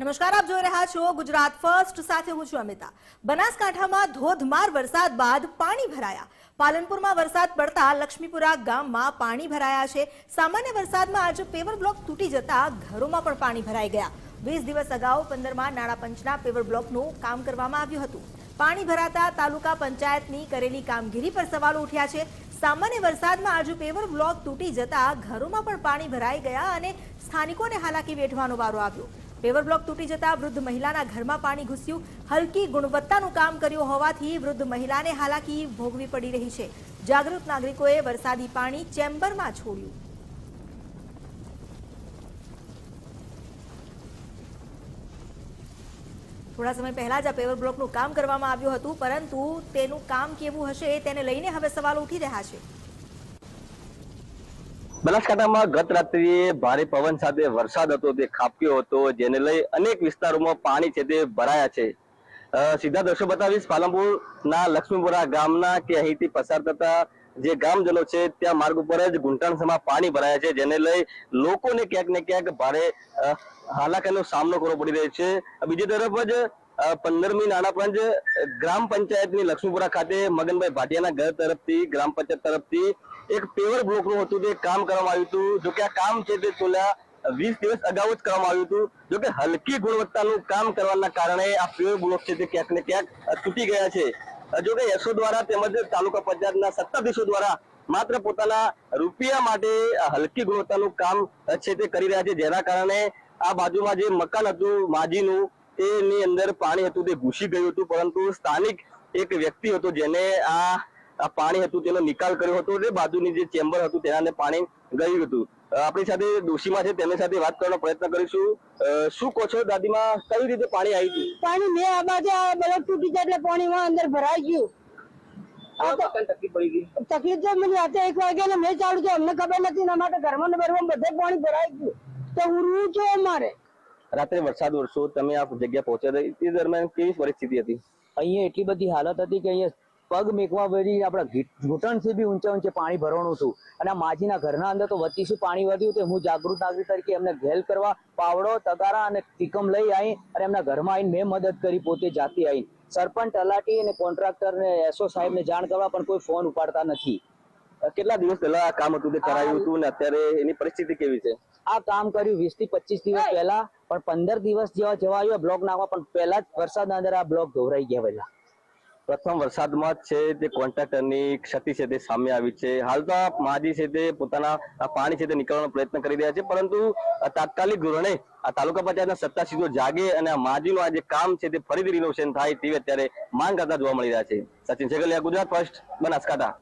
નમસ્કાર, આપ જોઈ રહ્યા છો ગુજરાત ફર્સ્ટ. સાથે હું છું અમિતા. બનાસકાંઠામાં ધોધમાર વરસાદ બાદ પાણી ભરાયા. પાલનપુરમાં વરસાદ પડતા લક્ષ્મીપુરા ગામમાં પાણી ભરાયા છે. સામાન્ય વરસાદમાં આજે પેવર બ્લોક તૂટી જતા ઘરોમાં પણ પાણી ભરાઈ ગયા. વીસ દિવસ અગાઉ પંદરમાં નાણાં પંચના પેવર બ્લોકનું કામ કરવામાં આવ્યું હતું. પાણી ભરાતા તાલુકા પંચાયતની કરેલી કામગીરી પર સવાલો ઉઠ્યા છે. સામાન્ય વરસાદમાં આજે પેવર બ્લોક તૂટી જતા ઘરોમાં પણ પાણી ભરાઈ ગયા અને સ્થાનિકોને હાલાકી વેઠવાનો વારો આવ્યો. પેવર બ્લોક તૂટી જતા વૃદ્ધ મહિલાના ઘરમાં પાણી ઘૂસ્યું. હલકી ગુણવત્તાનું કામ કર્યું હોવાથી વૃદ્ધ મહિલાને હાલાકી ભોગવી પડી રહી છે. જાગૃત નાગરિકોએ વરસાદી પાણી ચેમ્બરમાં છોડ્યું. થોડા સમય પહેલા જ આ પેવર બ્લોકનું કામ કરવામાં આવ્યું હતું, પરંતુ તેનું કામ કેવું હશે તેને લઈને હવે સવાલ ઉઠી રહ્યા છે. બનાસકાંઠામાં ગત રાત્રિએ ભારે પવન સાથે વરસાદ હતો તે ખાબક્યો હતો, જેને લઈ અનેક વિસ્તારોમાં પાણી છે તે ભરાયા છે. સીધા દ્રશ્યો બતાવીશ. પાલનપુરના લક્ષ્મીપુરા ગામના કે અહીંથી પસાર થતા જે ગામજનો છે, ત્યાં માર્ગ ઉપર જ ઘૂંટણસમાં પાણી ભરાયા છે, જેને લઈ લોકોને ક્યાંક ને ક્યાંક ભારે હાલાકીનો સામનો કરવો પડી રહ્યો છે. બીજી તરફ જ પંદરમી નાણા પંચ ગ્રામ પંચાયતની લક્ષ્મીપુરા ખાતે મગનભાઈ ભાટિયાના ઘર તરફથી, ગ્રામ પંચાયત તરફથી એક પેવર બ્લોકનું હતું તે કામ કરવામાં આવ્યું હતું. જો કે આ કામ છે તે છેલ્લા વીસ દિવસ અગાઉ જ કરવામાં આવ્યું હતું. જો કે હલકી ગુણવત્તાનું કામ કરવાના કારણે આ પેવર બ્લોક છે તે ક્યાંક ને ક્યાંક તૂટી ગયા છે. અ, જો કે યશો દ્વારા તેમજ તાલુકા પંચાયતના સત્તાધીશો દ્વારા માત્ર પોતાના રૂપિયા માટે હલકી ગુણવત્તાનું કામ છે તે કરી રહ્યા છે. જેના કારણે આ બાજુમાં જે મકાન હતું માજીનું તેની અંદર પાણી હતું તે ઘૂસી ગયું હતું. પરંતુ સ્થાનિક એક વ્યક્તિ હતો જેને આ આ પાણી હતું તેનો નિકાલ કર્યો હતો એટલે બાજુની જે ચેમ્બર હતું તેના પાણી ગયું હતું. આપણી સાથે ડોશીમાં છે તેમની સાથે વાત કરવાનો પ્રયત્ન કરીશું. શું કહો છો દાદીમાં કઈ રીતે પાણી આવી ગયું? પાણી મેં આ બાજુ આ બ્લોક તૂટી જાય એટલે પાણી માં અંદર ભરાઈ ગયું. તકલીફ પડી ગઈ. તકલીફ તો મને રાતે એક વાગે ને મેં ચાલુ છે અમને ખબર નથી એના માટે ઘરમાં ને બરમાં બધે પાણી ભરાઈ ગયું. તો ઉરવું છે અમારે રાત્રે વરસાદ વરસો તમે આ જગ્યા પહોંચ્યા હતા. તે દરમિયાન કેવી પરિસ્થિતિ હતી? અહીંયા એટલી બધી હાલત હતી કે અહીંયા પગ મેકવા વળી આપણા ઘીટ- ઘૂંટણથી બી ઊંચે ઊંચે પાણી ભરવાનું હતું. અને આ માજીના ઘરના અંદર તો વતીશું પાણી વધ્યું તે હું જાગૃત નાગરિક તરીકે એમને ઘેલ કરવા પાવડો તગારા અને ટીકમ લઈ આવી અને એમના ઘરમાં આવીને મેં મદદ કરી પોતે જાતે આવી સરપંચ તલાટી અને કોન્ટ્રાક્ટર ને એસઓ સાહેબને જાણ કરવા પણ કોઈ ફોન ઉપાડતા નથી. કેટલા દિવસ પહેલા આ કામ હતું તે કરાયું હતું ને અત્યારે એની પરિસ્થિતિ કેવી છે? આ કામ કર્યું વીસથી પચીસ દિવસ પહેલા પણ પંદર દિવસ જેવા જવા આવ્યો બ્લોક નાખવા પણ પહેલા જ વરસાદ અંદર આ બ્લોક ધોવરાઈ ગયા પહેલા. પ્રથમ વરસાદમાં છે તે કોન્ટ્રાક્ટરની ક્ષતિ છે તે સામે આવી છે. હાલ તો માજી છે તે પોતાના પાણી છે તે નીકળવાનો પ્રયત્ન કરી રહ્યા છે, પરંતુ તાત્કાલિક ધોરણે આ તાલુકા પંચાયતના સત્તાશીઓ જાગે અને આ માજીનું આ જે કામ છે તે ફરીથી રિનોવેશન થાય તેવી અત્યારે માંગ કરતા જોવા મળી રહ્યા છે. સચિન સેગલિયા, ગુજરાત ફર્સ્ટ, બનાસકાંઠા.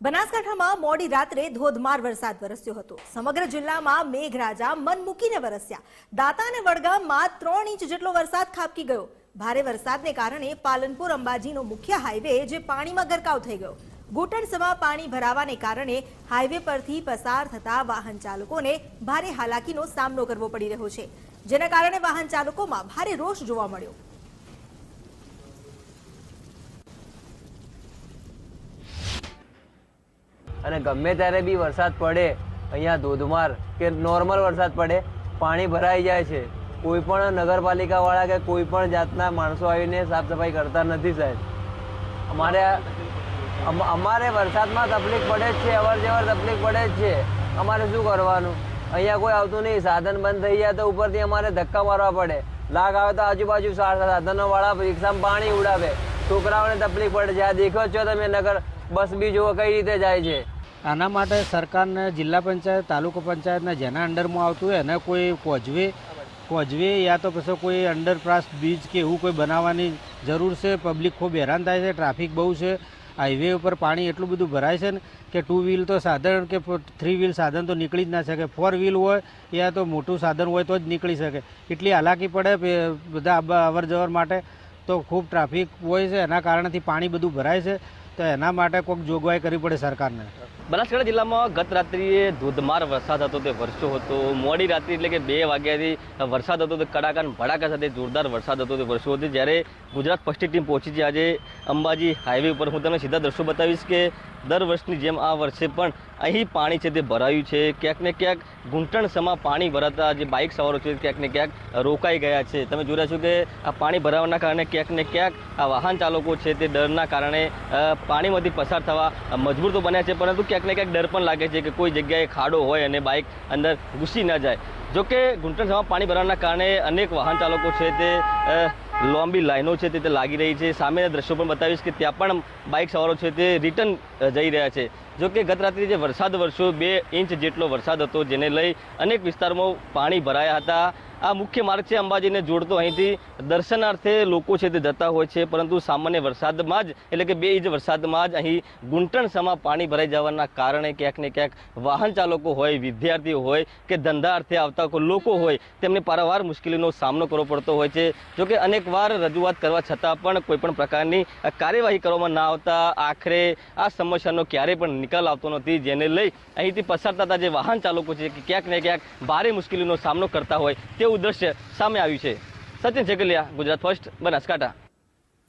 બનાસકાંઠામાં મોડી રાત્રે ધોધમાર વરસાદ વરસ્યો હતો. સમગ્ર જિલ્લામાં મેઘરાજા મન મૂકીને વરસ્યા. દાતા અને વડગામમાં ત્રણ ઇંચ જેટલો વરસાદ ખાબકી ગયો. ભારે વરસાદને કારણે પાલનપુર અંબાજીનો મુખ્ય હાઈવે જે પાણીમાં ગરકાવ થઈ ગયો. ઘૂંટણસમાં પાણી ભરાવાને કારણે હાઈવે પરથી પસાર થતા વાહન ચાલકોને ભારે હાલાકીનો સામનો કરવો પડી રહ્યો છે. જેના કારણે વાહન ચાલકોમાં ભારે રોષ જોવા મળ્યો. અને ગમે ત્યારે બી વરસાદ પડે, અહીંયા ધોધમાર કે નોર્મલ વરસાદ પડે, પાણી ભરાઈ જાય છે. કોઈ પણ નગરપાલિકા વાળા કે કોઈ પણ જાતના માણસો આવીને સાફ સફાઈ કરતા નથી સાહેબ. અમારે અમારે વરસાદમાં તકલીફ પડે જ છે અવર જવર તકલીફ પડે જ છે. અમારે શું કરવાનું? અહીંયા કોઈ આવતું નહીં. સાધન બંધ થઈ જાય તો ઉપરથી અમારે ધક્કા મારવા પડે. લાગ આવે તો આજુબાજુ સા- સાધનો વાળા રિક્ષામાં પાણી ઉડાવે. છોકરાઓને તકલીફ પડે છે. આ દેખો છો તમે નગર બસ બી જુઓ કઈ રીતે જાય છે. આના માટે સરકારને જિલ્લા પંચાયત, તાલુકા પંચાયતના જેના અંડરમાં આવતું હોય એને કોઈ કોઝવે કોઝવે યા તો પછી કોઈ અંડરપાસ બ્રિજ કે એવું કોઈ બનાવવાની જરૂર છે? પબ્લિક ખૂબ હેરાન થાય છે ટ્રાફિક બહુ છે હાઈવે ઉપર પાણી એટલું બધું ભરાય છે ને કે ટુ વ્હીલ તો સાધન કે થ્રી વ્હીલ સાધન તો નીકળી જ ના શકે. ફોર વ્હીલ હોય યા તો મોટું સાધન હોય તો જ નીકળી શકે. એટલી હાલાકી પડે બધા અવર જવર માટે તો ખૂબ ટ્રાફિક હોય છે. એના કારણથી પાણી બધું ભરાય છે. તો એના માટે કોઈક જોગવાઈ કરવી પડે સરકારને. બનાસકાંઠા જિલ્લામાં ગત રાત્રિએ ધોધમાર વરસાદ હતો, તે વરસ્યો હતો. મોડી રાત્રિ એટલે કે બે વાગ્યાથી વરસાદ હતો, તે કડાકા ભડાકા સાથે જોરદાર વરસાદ હતો, તે વરસ્યો હતો. જ્યારે ગુજરાત ફર્સ્ટ ટીમ પહોંચી છે, આજે અંબાજી હાઈવે ઉપર. હું તમને સીધા દ્રશ્યો બતાવીશ કે દર વર્ષની જેમ આ વર્ષે પણ અહીં પાણી છે, તે ભરાયું છે. ક્યાંક ને ક્યાંક ઘૂંટણ સમા પાણી ભરાતા જે બાઇક સવારો છે, ક્યાંક ને ક્યાંક રોકાઈ ગયા છે. તમે જોઈ રહ્યા છો કે આ પાણી ભરાવાના કારણે ક્યાંક ને ક્યાંક આ વાહન ચાલકો છે, તે ડરના કારણે પાણીમાંથી પસાર થવા મજબૂર તો બન્યા છે, પરંતુ ક્યાંક ને ક્યાંક ડર પણ લાગે છે કે કોઈ જગ્યાએ ખાડો હોય અને બાઇક અંદર ઘૂસી ન જાય. જો કે ઘૂંટણ સમા પાણી ભરાવાના કારણે અનેક વાહન ચાલકો છે તે લાંબી લાઈનો છે તે લાગી રહી છે. સામેના દ્રશ્યો પણ બતાવીશ કે ત્યાં પણ બાઇક સવારો છે તે રિટર્ન જઈ રહ્યા છે. જો કે ગત રાત્રે જે વરસાદ વરસ્યો, બે ઇંચ જેટલો વરસાદ હતો જેને લઈ અનેક વિસ્તારોમાં પાણી ભરાયા હતા. આ મુખ્ય માર્ગ છે અંબાજીને જોડતો. અહીંથી દર્શનાર્થે લોકો છે તે જતા હોય છે, પરંતુ સામાન્ય વરસાદમાં જ, એટલે કે બે ઇંચ વરસાદમાં જ અહીં ગુંટણ સમા પાણી ભરાઈ જવાના કારણે ક્યાંક ને ક્યાંક વાહન ચાલકો હોય, વિદ્યાર્થીઓ હોય કે ધંધા અર્થે આવતા લોકો હોય, તેમને પારાવાર મુશ્કેલીનો સામનો કરવો પડતો હોય છે. જો કે અનેકવાર રજૂઆત કરવા છતાં પણ કોઈપણ પ્રકારની કાર્યવાહી કરવામાં ના આવતા. આખરે આ સમસ્યાનો ક્યારેય પણ નિકાલ આવતો નથી, જેને લઈ અહીંથી પસાર થતા જે વાહન ચાલકો છે, કે ક્યાંક ને ક્યાંક ભારે મુશ્કેલીનો સામનો કરતા હોય તેવું દ્રશ્ય સામે આવ્યું છે. સચિન છેકલિયા ગુજરાત ફર્સ્ટ બનાસકાંઠા.